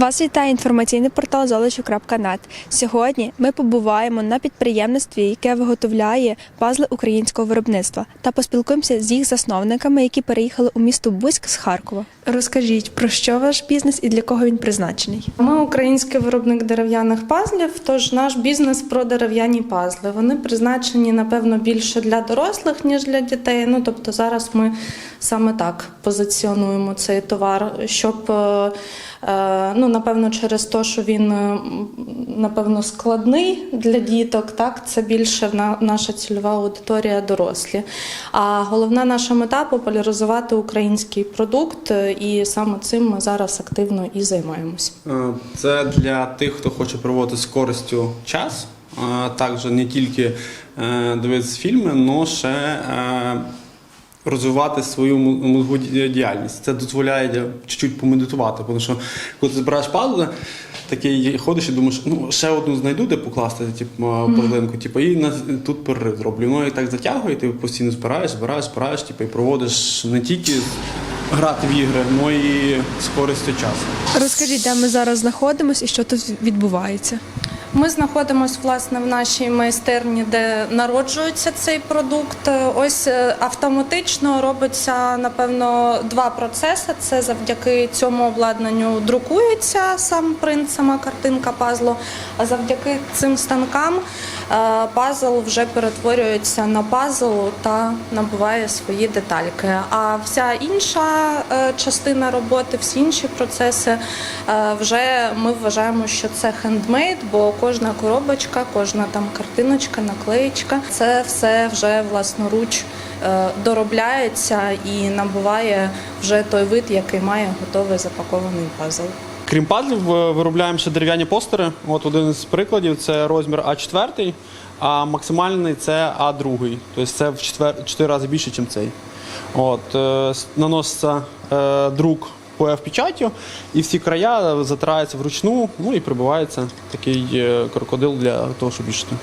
Вас вітає інформаційний портал золочу.нет. Сьогодні ми побуваємо на підприємництві, яке виготовляє пазли українського виробництва, та поспілкуємося з їх засновниками, які переїхали у місто Бузьк з Харкова. Розкажіть, про що ваш бізнес і для кого він призначений? Ми український виробник дерев'яних пазлів, тож наш бізнес про дерев'яні пазли. Вони призначені, напевно, більше для дорослих, ніж для дітей. Ну, тобто зараз ми саме так позиціонуємо цей товар, щоб, е, ну, напевно, через те, що він, е, напевно, складний для діток, так, це більше наша цільова аудиторія дорослі. А головна наша мета популяризувати український продукт, е, і саме цим ми зараз активно і займаємось. Е, Це для тих, хто хоче проводити з користю час. Е, Також не тільки е, дивитися фільми, але ще е, розвивати свою мозгову діяльність. Це дозволяє чуть-чуть помедитувати. Тому що коли ти збираєш пазли, такий ходиш і думаєш, ну ще одну знайду, де покласти типу, пазлинку, типу, і на, тут перерив зроблю. Ну і так затягує, ти постійно збираєш, збираєш, збираєш, типу, і проводиш не тільки грати в ігри, але і з користю часу. Розкажіть, де ми зараз знаходимося і що тут відбувається? Ми знаходимося власне в нашій майстерні, де народжується цей продукт. Ось е, автоматично робиться напевно два процеси. Це завдяки цьому обладнанню друкується сам принт, сама картинка пазлу. А завдяки цим станкам пазл вже перетворюється на пазл та набуває свої детальки. А вся інша е, частина роботи, всі інші процеси е, вже ми вважаємо, що це хендмейд, бо кожна коробочка, кожна там картиночка, наклеєчка, це все вже власноруч е, доробляється і набуває вже той вид, який має готовий запакований пазл. Крім пазлів, е, виробляємо ще дерев'яні постери. От один з прикладів це розмір А4, а максимальний це А2. Тобто це в 4, 4 рази більше, ніж цей. От, е, наноситься е, друк по F-печаттю, і всі края затираються вручну, ну і прибивається такий крокодил для того, щоб вішати.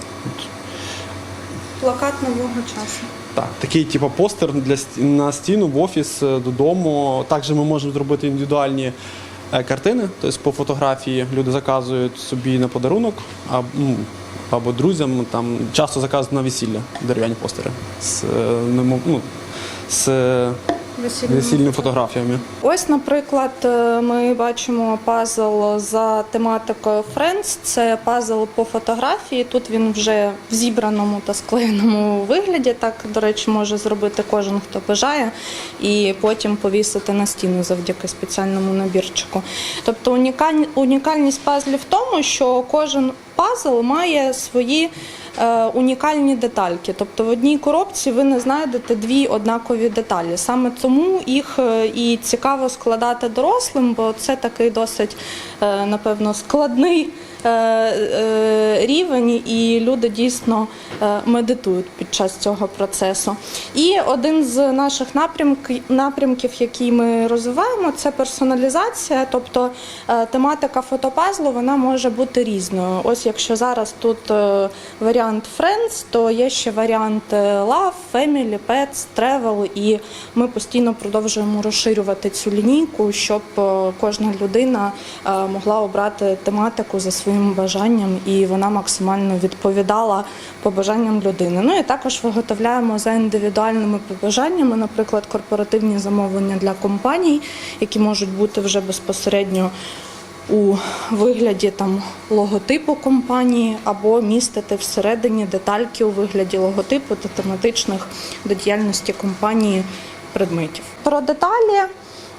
Плакат нового часу. Так, такий типу постер для на стіну в офіс додому. Також ми можемо зробити індивідуальні картини. Тобто по фотографії люди заказують собі на подарунок ну, або друзям. Там часто заказують на весілля дерев'яні постери з, е, ну, з е, весільними фотографіями. Ось, наприклад, е, ми бачимо пазл за тематикою Friends. Це пазл по фотографії. Тут він вже в зібраному та склеєному вигляді. Так, до речі, може зробити кожен, хто бажає, і потім повісити на стіну завдяки спеціальному набірчику. Тобто унікаль- унікальність пазлів в тому, що кожен пазл має свої унікальні детальки. Тобто в одній коробці ви не знайдете дві однакові деталі. Саме тому їх е, і цікаво складати дорослим, бо це такий досить, е, напевно, складний. Е, е, Рівень і люди дійсно е, медитують під час цього процесу. І один з наших напрямків, який ми розвиваємо, це персоналізація, тобто тематика фотопазлу вона може бути різною. Ось якщо зараз тут варіант Friends, то є ще варіант Love, Family, Pets, Travel, і ми постійно продовжуємо розширювати цю лінійку, щоб кожна людина могла обрати тематику за своїм бажанням, і вона максимально відповідала побажанням людини. Ну і також виготовляємо за індивідуальними побажаннями, наприклад, корпоративні замовлення для компаній, які можуть бути вже безпосередньо у вигляді там логотипу компанії або містити всередині детальки у вигляді логотипу та тематичних до діяльності компанії предметів. Про деталі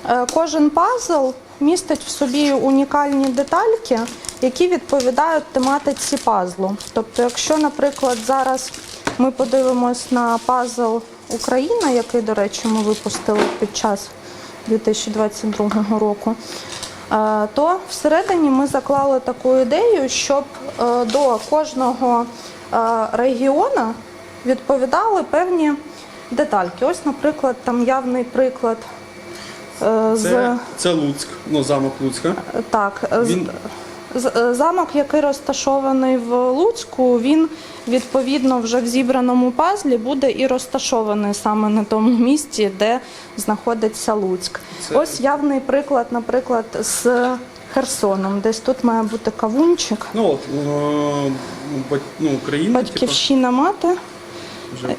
е, кожен пазл містить в собі унікальні детальки, які відповідають тематиці пазлу. Тобто, якщо, наприклад, зараз ми подивимось на пазл Україна, який, до речі, ми випустили під час 2022 року. Е, То всередині ми заклали таку ідею, щоб е, до кожного е, регіону відповідали певні детальки. Ось, наприклад, там явний приклад е, з Це, це Луцьк, ну замок Луцька. так, Він- замок, який розташований в Луцьку, він відповідно вже в зібраному пазлі буде і розташований саме на тому місці, де знаходиться Луцьк. Це- Ось явний приклад, наприклад, з Херсоном. Десь тут має бути кавунчик. Ну от е, ну, Україна, Батьківщина мати, типу, Україна.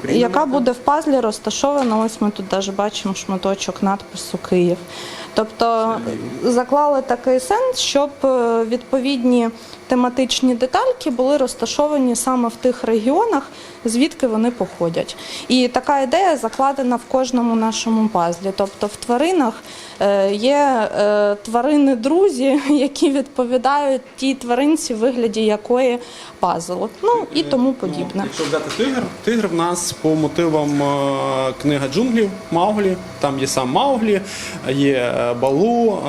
Яка буде в пазлі розташована. Ось ми тут навіть бачимо шматочок надпису Київ. Тобто заклали такий сенс, щоб е, відповідні тематичні детальки були розташовані саме в тих регіонах, звідки вони походять. І така ідея закладена в кожному нашому пазлі. Тобто в тваринах є е, тварини-друзі, які відповідають тій тваринці, в вигляді якої пазл. Ну і тому подібне. Якщо взяти тигр, тигр в нас по мотивам е, книга джунглів Мауглі. Там є сам Мауглі, є е, Балу, е,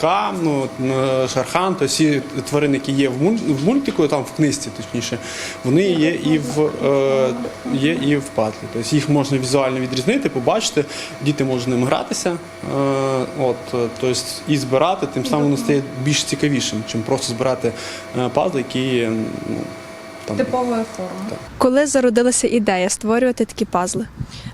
Ка, ну, е, Шархан, то всі тварини, які є в, мультику, там в книжці, точніше, вони є і в е, є і в патлі. Тобто їх можна візуально відрізнити, побачити, діти можуть ним гратися, е, от, то тобто і збирати, тим самим воно стає більш цікавішим, чим просто збирати е, пазли, які ну, там, Типової форми. Коли зародилася ідея створювати такі пазли?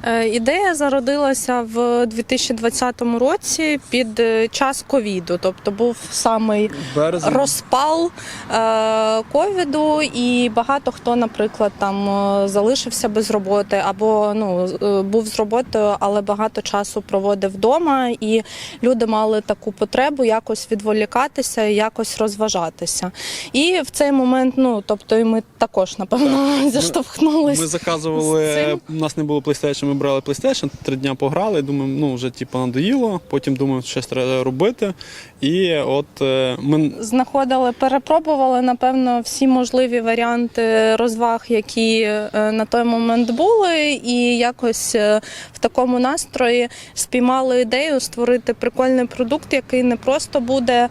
Е, Ідея зародилася в 2020 році під е, час ковіду, тобто був самий березень. розпал е, ковіду, і багато хто, наприклад, там е, залишився без роботи або ну е, був з роботою, але багато часу проводив вдома, і люди мали таку потребу якось відволікатися, і якось розважатися. І в цей момент, ну тобто, і ми також напевно зіштовхнулися. Ми заказували, у нас не було PlayStation, ми брали PlayStation, три дня пограли, думаємо, ну вже типу надоїло, потім думаємо, щось треба робити. І от е, ми знаходили, перепробували напевно всі можливі варіанти розваг, які е, на той момент були, і якось е, в такому настрої спіймали ідею створити прикольний продукт, який не просто буде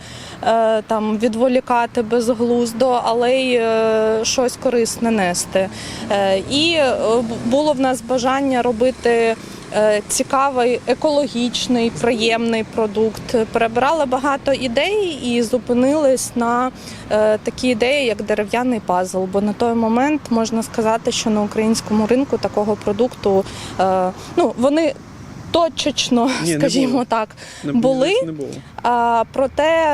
там відволікати безглуздо, але й щось корисне нести. Е, І е, було в нас бажання робити. е, Цікавий, екологічний, приємний продукт. Перебирали багато ідей і зупинились на такі ідеї, як дерев'яний пазл. Бо на той момент можна сказати, що на українському ринку такого продукту ну вони точечно, Ні, скажімо було. так, не, були. не було. А, проте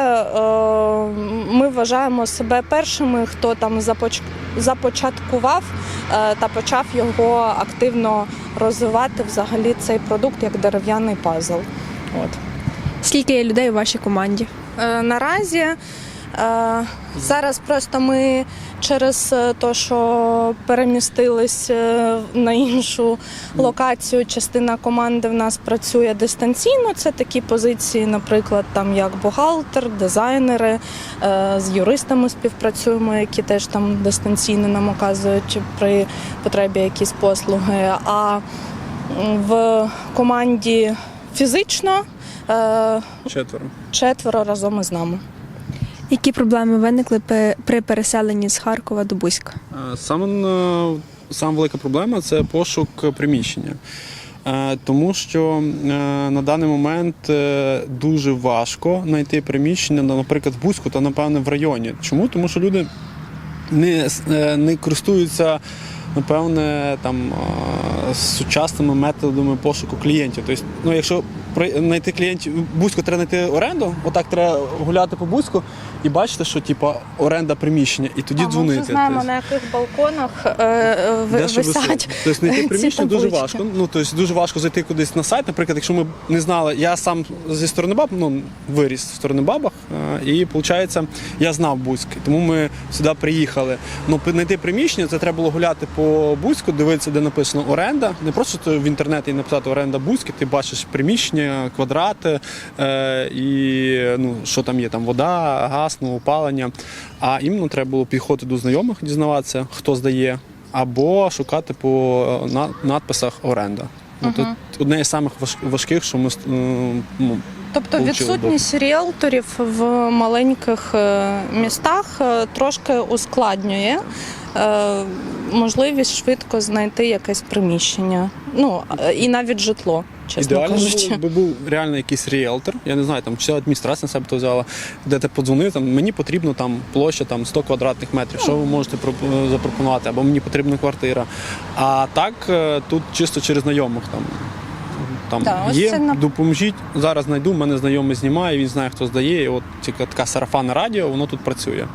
ми вважаємо себе першими, хто там започ... започаткував е, та почав його активно розвивати взагалі цей продукт як дерев'яний пазл. От. Скільки є людей у вашій команді? Е, наразі зараз просто ми через те, що перемістились е, на іншу локацію, частина команди в нас працює дистанційно. Це такі позиції, наприклад, там як бухгалтер, дизайнери, е, з юристами співпрацюємо, які теж там дистанційно нам оказують при потребі якісь послуги. А в команді фізично. е, Четверо. четверо разом із нами. Які проблеми виникли при переселенні з Харкова до Бузька? Е, Саме саме велика проблема це пошук приміщення. Е, Тому що е, на даний момент дуже важко знайти приміщення, наприклад, в Бузьку та напевне в районі. Чому? Тому що люди не, не користуються, напевне, там сучасними методами пошуку клієнтів. Тобто, ну, якщо знайти клієнтів Бузьку треба знайти оренду, отак треба гуляти по Бузьку і бачити, що типу, оренда приміщення, і тоді а ми дзвонити. вже знаємо, Тобто, на яких балконах е, ви- висять. Тобто знайти приміщення дуже важко. Ну тобто дуже важко зайти кудись на сайт. Наприклад, якщо ми не знали, я сам зі сторони баб, ну виріс в сторони бабах, е, і виходить, я знав Бузьк, тому ми сюди приїхали. Ну знайти приміщення, це треба було гуляти по Бузьку, дивитися, де написано оренда. Не просто в інтернеті написати оренда Бузьки, ти бачиш приміщення, квадрати е, і ну що там є, там вода, газ, ну, опалення. А іменно треба було підходити до знайомих, дізнаватися, хто здає, або шукати по е, на- надписах оренда. Ну, Тут одне із самих важких, що ми е, ну, Тобто відсутність ріелторів в маленьких е, містах е, трошки ускладнює е, можливість швидко знайти якесь приміщення. Ну е, і навіть житло, чесно ідеально кажучи. би був реально якийсь ріелтор. Я не знаю, там чи адміністрація на себе то взяла, де ти подзвонив, там мені потрібно там площа там 100 квадратних метрів. Що ви можете запропонувати? Або мені потрібна квартира. А так е, тут чисто через знайомих там. Там Да, є, це допоможіть. Зараз знайду, мене знайомий знімає, він знає, хто здає. І от тільки така сарафанне радіо, воно тут працює.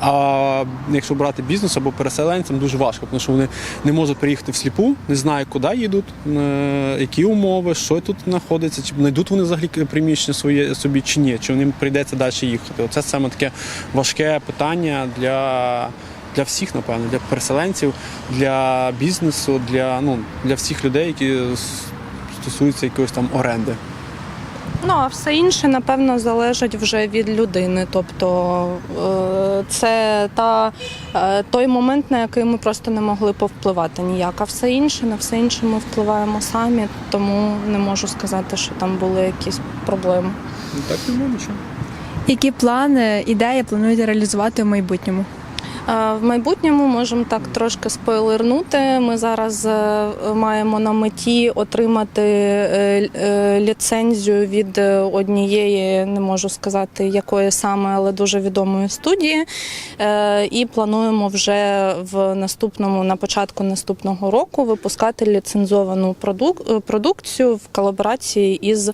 А якщо брати бізнес або переселенцям, дуже важко, тому що вони не можуть приїхати всліпу, не знають, куди їдуть, е, які умови, що тут знаходиться, чи знайдуть вони взагалі приміщення своє собі чи ні, чи їм прийдеться далі їхати. Оце саме таке важке питання для. Для всіх, напевно, для переселенців, для бізнесу, для ну для всіх людей, які с- стосуються якоїсь там оренди. Ну а все інше, напевно, залежить вже від людини. Тобто е, це та, е, той момент, на який ми просто не могли повпливати ніяк. А все інше, на все інше ми впливаємо самі, тому не можу сказати, що там були якісь проблеми. Ну так не нічого. Які плани, ідеї плануєте реалізувати в майбутньому? В майбутньому можемо так трошки спойлернути. Ми зараз е, маємо на меті отримати е, е, ліцензію від однієї, не можу сказати якої саме, але дуже відомої студії. І плануємо вже в наступному, на початку наступного року, випускати ліцензовану продук- продукцію в колаборації із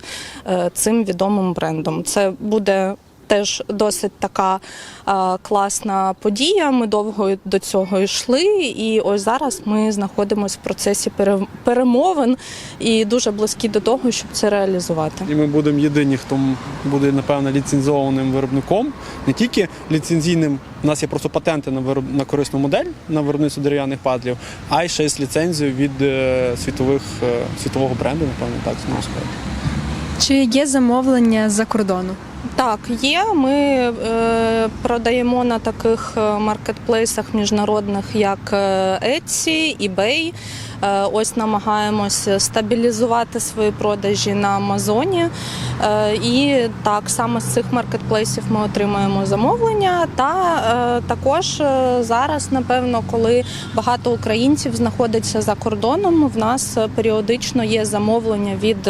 цим відомим брендом. Це буде теж досить така е, класна подія. Ми довго до цього йшли, і ось зараз ми знаходимося в процесі пере- перемовин і дуже близькі до того, щоб це реалізувати. І ми будемо єдині, хто буде напевно ліцензованим виробником, не тільки ліцензійним. У нас є просто патенти на вироб... на корисну модель на виробництво дерев'яних падлів, а й ще з ліцензією від е, світових е, світового бренду, напевно, так сказати. Чи є замовлення з-за кордону? Так, є. Ми е, продаємо на таких е, маркетплейсах міжнародних, як е, Etsy, eBay. Е, ось намагаємося стабілізувати свої продажі на Амазоні. Е, і так, саме з цих маркетплейсів ми отримуємо замовлення. Та е, також зараз, напевно, коли багато українців знаходиться за кордоном, в нас періодично є замовлення від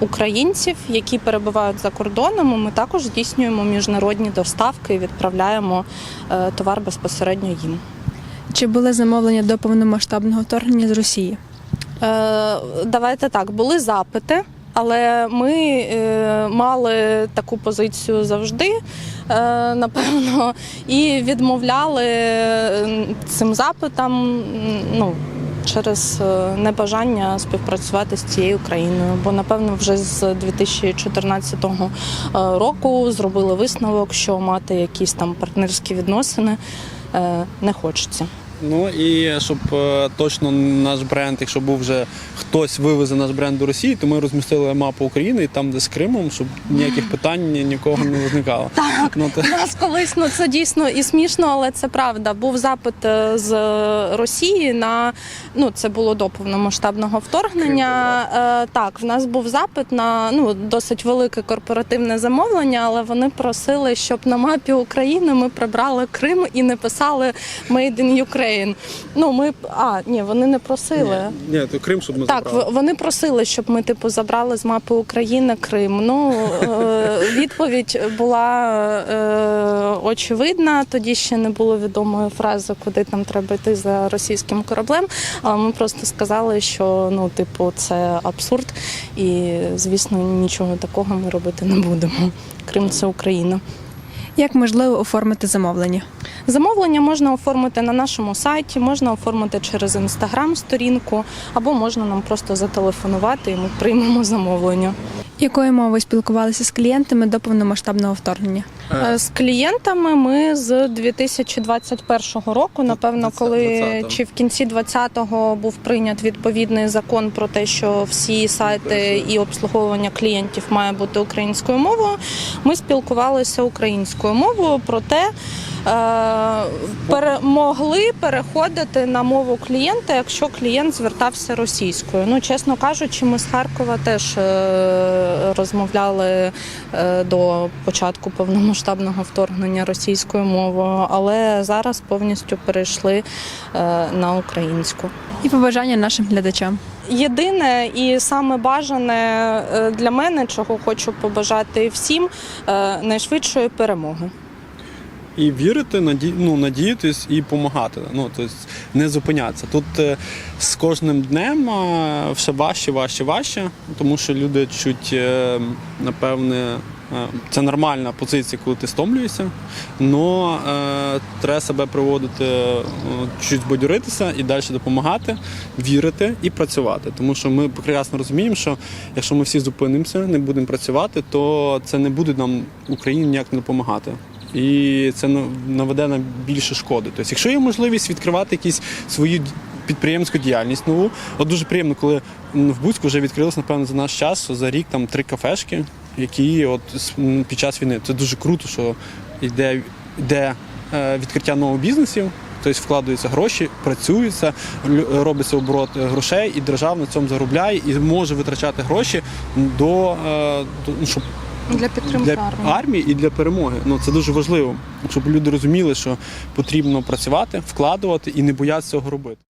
українців, які перебувають за кордоном. Ми також здійснюємо міжнародні доставки і відправляємо товар безпосередньо їм. Чи були замовлення до повномасштабного вторгнення з Росії? Е, Давайте так, були запити. Але ми е, мали таку позицію завжди, е, напевно, і відмовляли е, цим запитам ну, через е, небажання співпрацювати з цією країною. Бо, напевно, вже з 2014 е, року зробили висновок, що мати якісь там партнерські відносини е, не хочеться. Ну і щоб е, точно наш бренд, якщо був вже хтось вивезе наш бренд до Росії, то ми розмістили мапу України і там, де з Кримом, щоб ніяких питань нікого не виникало. Так. Ну, то... У нас колись ну це дійсно і смішно, але це правда. Був запит е, з Росії на ну це було до повномасштабного вторгнення. Е, так, в нас був запит на ну досить велике корпоративне замовлення, але вони просили, щоб на мапі України ми прибрали Крим і не писали «Made in Ukraine». Ну ми а ні, вони не просили. Ні, ні, то Крим, щоб ми Так, забрали. вони просили, щоб ми типу забрали з мапи України Крим. Ну е, відповідь була е, очевидна. Тоді ще не було відомої фрази, куди там треба йти за російським кораблем. Але ми просто сказали, що ну, типу, це абсурд, і звісно, нічого такого ми робити не будемо. Крим це Україна. Як можливо оформити замовлення? Замовлення можна оформити на нашому сайті, можна оформити через інстаграм-сторінку, або можна нам просто зателефонувати, і ми приймемо замовлення. Якою мовою спілкувалися з клієнтами до повномасштабного вторгнення? Е, З клієнтами ми з 2021 року, напевно, коли чи в кінці 20-го був прийнят відповідний закон про те, що всі сайти і обслуговування клієнтів має бути українською мовою. Ми спілкувалися українською мовою, проте е, пере, могли переходити на мову клієнта, якщо клієнт звертався російською. Ну, чесно кажучи, ми з Харкова теж е, розмовляли е, до початку повномасштабного вторгнення російською мовою, але зараз повністю перейшли е, на українську. І побажання нашим глядачам. Єдине і саме бажане е, для мене, чого хочу побажати всім, е, найшвидшої перемоги. І вірити, наді... ну, надіятись і допомагати. Ну, тобто не зупинятися. Тут е, з кожним днем е, все важче, важче, важче, тому що люди чуть, е, напевне, це нормальна позиція, коли ти стомлюєшся, але е, треба себе приводити, е, чуть збадьоритися і далі допомагати, вірити і працювати. Тому що ми прекрасно розуміємо, що якщо ми всі зупинимося, не будемо працювати, то це не буде нам Україні ніяк не допомагати. І це на- наведе на більше шкоди. Тобто, якщо є можливість відкривати якісь свою підприємську діяльність нову, от дуже приємно, коли в Буцьку вже відкрилось, напевно, за наш час за рік там три кафешки, які от під час війни. Це дуже круто, що йде, йде е, відкриття нових бізнесів. Тобто вкладаються гроші, працюється, лю- робиться оборот е, грошей, і держава на цьому заробляє і може витрачати гроші до, е, до ну, щоб Для підтримки для армії. армії і для перемоги. Ну це дуже важливо, щоб люди розуміли, що потрібно працювати, вкладувати і не боятися цього робити.